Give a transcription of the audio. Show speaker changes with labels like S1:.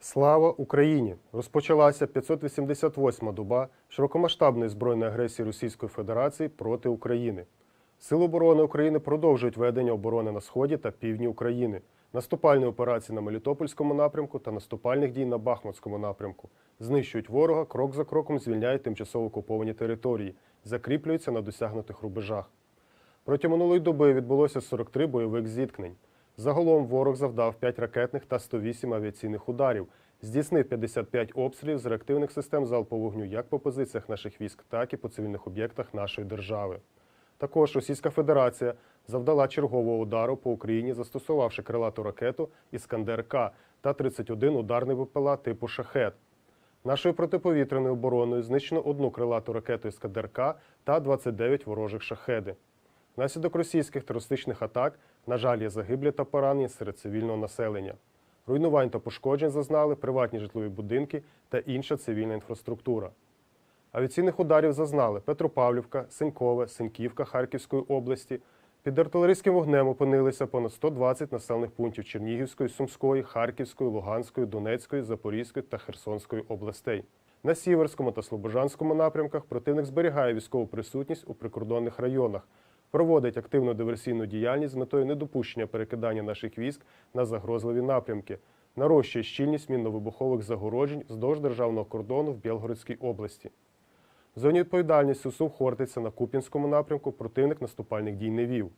S1: Слава Україні! Розпочалася 588-ма доба широкомасштабної збройної агресії Російської Федерації проти України. Сили оборони України продовжують ведення оборони на сході та півдні України, наступальні операції на Мелітопольському напрямку та наступальних дій на Бахмутському напрямку. Знищують ворога, крок за кроком звільняють тимчасово окуповані території, закріплюються на досягнутих рубежах. Протягом минулої доби відбулося 43 бойових зіткнень. Загалом ворог завдав 5 ракетних та 108 авіаційних ударів, здійснив 55 обстрілів з реактивних систем залпового вогню як по позиціях наших військ, так і по цивільних об'єктах нашої держави. Також Російська Федерація завдала чергового удару по Україні, застосувавши крилату ракету Іскандер-К та 31 ударний ВПЛА типу Шахет. Нашою протиповітряною обороною знищено одну крилату ракету Іскандер-К та 29 ворожих шахеди. Внаслідок російських терористичних атак, на жаль, є загиблі та поранені серед цивільного населення. Руйнувань та пошкоджень зазнали приватні житлові будинки та інша цивільна інфраструктура. Авіаційних ударів зазнали Петропавлівка, Синькове, Синьківка Харківської області. Під артилерійським вогнем опинилися понад 120 населених пунктів Чернігівської, Сумської, Харківської, Луганської, Донецької, Запорізької та Херсонської областей. На Сіверському та Слобожанському напрямках противник зберігає військову присутність у прикордонних районах, проводить активну диверсійну діяльність з метою недопущення перекидання наших військ на загрозливі напрямки, нарощує щільність мінно-вибухових загороджень вздовж державного кордону в Білгородській області. В зоні відповідальності СУ Хортиця на Куп'янському напрямку противник наступальних дій не вів.